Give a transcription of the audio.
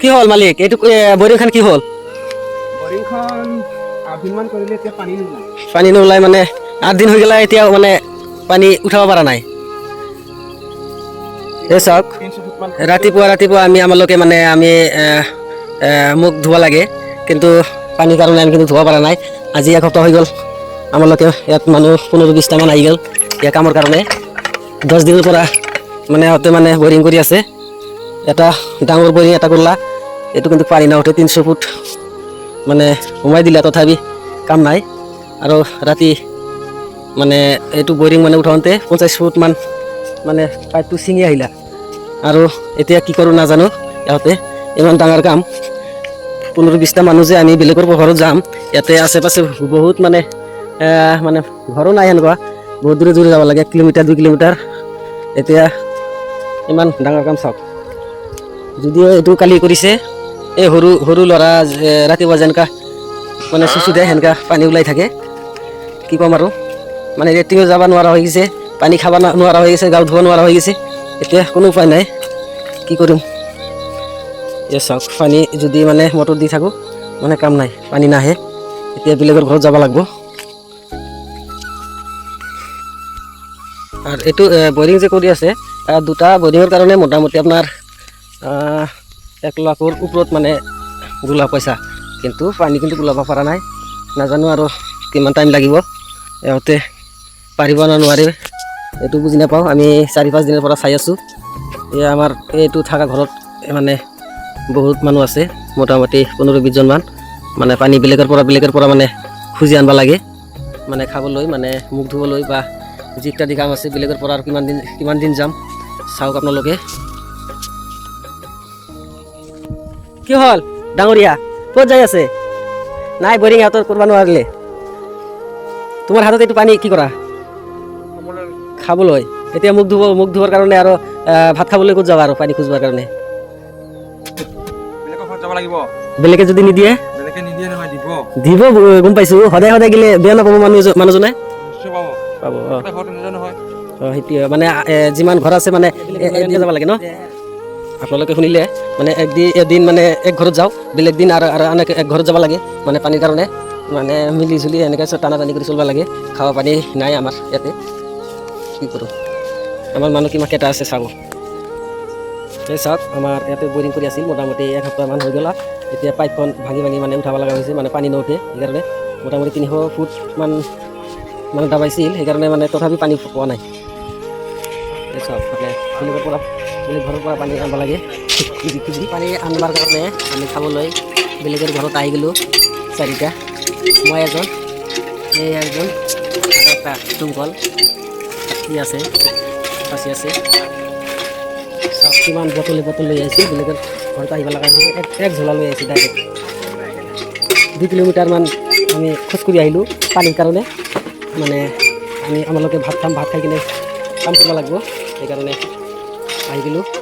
কি হ'ল মালিক? এইটো বৰিংখন কি হ'ল? এতিয়া পানী নোলাই মানে আঠ দিন হৈ গ'লা এতিয়াও মানে পানী উঠাব পৰা নাই। এই চাওক ৰাতিপুৱা ৰাতিপুৱা আমি আমালোকে মানে আমি মুখ ধুব লাগে কিন্তু পানীৰ কাৰণে আমি কিন্তু ধুব পৰা নাই। আজি এসপ্তাহ হৈ গ'ল আমালোকে ইয়াত মানুহ পোন্ধৰ বিছটামান আহি গ'ল। ইয়াৰ কামৰ কাৰণে দহ দিনৰ পৰা মানে সিহঁতে মানে বৰিং কৰি আছে। এটা ডাঙৰ বৰিং এটা কৰিলা এইটো কিন্তু পানী নাউঠে তিনিশ ফুট। মানে সোমাই দিলে তথাপি কাম নাই। আৰু ৰাতি মানে এইটো বৰিং মানে উঠাওঁতে পঞ্চাছ ফুটমান মানে পাইপটো ছিঙি আহিলা। আৰু এতিয়া কি কৰোঁ নাজানো, ইহঁতে। ইমান ডাঙৰ কাম। পোন্ধৰ বিছটা মানুহ যে আমি বেলেগৰ ঘৰত যাম, ইয়াতে আশে পাশে বহুত মানে মানে ঘৰো নাই সেনেকুৱা বহুত দূৰে দূৰে যাব লাগে, এক কিলোমিটাৰ, দুই কিলোমিটাৰ। এতিয়া ইমান ডাঙৰ কাম চাওক। যদিও এইটো কালি কৰিছে এই সৰু সৰু ল'ৰা যে ৰাতিপুৱা যেনেকা মানে চুচু দিয়ে সেনেকা পানী ওলাই থাকে কি ক'ম আৰু? মানে লেট্ৰিনো যাব নোৱাৰা হৈ গৈছে পানী খাব নোৱাৰা হৈ গৈছে গাও ধুব নোৱাৰা হৈ গৈছে এতিয়া কোনো উপায় নাই কি কৰিম? এই চাওক পানী যদি মানে মটৰ দি থাকোঁ মানে কাম নাই পানী নাহে এতিয়া বেলেগৰ ঘৰত যাব লাগিব। আৰু এইটো বৰিং যে কৰি আছে দুটা বৰিঙৰ কাৰণে মোটামুটি আপোনাৰ এক লাখৰ ওপৰত মানে গোলা পইচা। কিন্তু পানী কিন্তু ওলাব পৰা নাই। নাজানো আৰু কিমান টাইম লাগিব। ইহঁতে পাৰিব না নোৱাৰে এইটো বুজি নাপাওঁ। আমি চাৰি পাঁচ দিনৰ পৰা চাই আছোঁ। এই আমাৰ, এইটো থকা ঘৰত মানে বহুত মানুহ আছে, মোটামুটি পোন্ধৰ বিছজনমান মানে পানী বেলেগৰ পৰা বেলেগৰ পৰা মানে খুজি আনিব লাগে। মানে খাবলৈ মানে মুখ ধুবলৈ বা যি ইত্যাদি কাম আছে, বেলেগৰ পৰা আৰু কিমান দিন কিমান দিন যাম, চাওক আপোনালোকে। কি হ'ল? ডাঙৰীয়া ক'ত যাই আছে? নাই বৰিং হাতত কৰিব নোৱাৰিলে। তোমাৰ হাতত এইটো পানী কি কৰা? খাবলৈ। এতিয়া মুখ ধুব মুখ ধুবৰ কাৰণে আৰু ভাত খাবলৈ ক'ত যাবা আৰু পানী খুজিবৰ কাৰণে? বেলেগে যদি নিদিয়ে? দিব। গম পাইছোঁ। সদায় সদায় গেলে বেয়া নাপাব মানুহ মানুহজনে? পাব। মানে যিমান ঘৰ আছে মানে যাব লাগে ন? আপোনালোকে শুনিলে মানে একদিন এদিন মানে এক ঘৰত যাওঁ, বেলেগ দিন আৰু আৰু আন এক এক ঘৰত যাব লাগে মানে পানীৰ কাৰণে মানে মিলি জুলি এনেকৈ টানা টানি কৰি চলিব লাগে খাৱা পানী নাই আমাৰ ইয়াতে। কি কৰোঁ? আমাৰ মানুহ কিমান কেইটা আছে চাব? এই চাওক, আমাৰ ইয়াতে বৰিং কৰি আছিল, মোটামুটি এসপ্তাহমান হৈ গ'ল এতিয়া পাইপখন ভাঙি ভাঙি মানে উঠাব লগা হৈছে মানে পানী নুঠে সেইকাৰণে মোটামুটি তিনিশ ফুটমান মানে দাবাইছিল, সেইকাৰণে মানে তথাপি পানী পোৱা নাই। বেলেগৰ পৰা বেলেগ ঘৰৰ পৰা পানী আনিব লাগে। পানী আনিবৰ কাৰণে আমি খাবলৈ বেলেগৰ ঘৰত আহি গ'লোঁ, চাৰিটা। মই এজন, এই এজন, এটা টুমকল ই আছে ফাঁচি আছে। কিমান বটলে, বটল লৈ আহিছোঁ, বেলেগৰ ঘৰত আহিব লগা এক এক ঝোলা লৈ আহিছোঁ ডাইৰেক্ট দুই কিলোমিটাৰমান আমি খোজকাঢ়ি আহিলোঁ, পানীৰ কাৰণে। মানে আমি আমালোকে ভাত খাম, ভাত খাই কিনে কাম কৰিব লাগিব সেইকাৰণে আহি গ'লোঁ।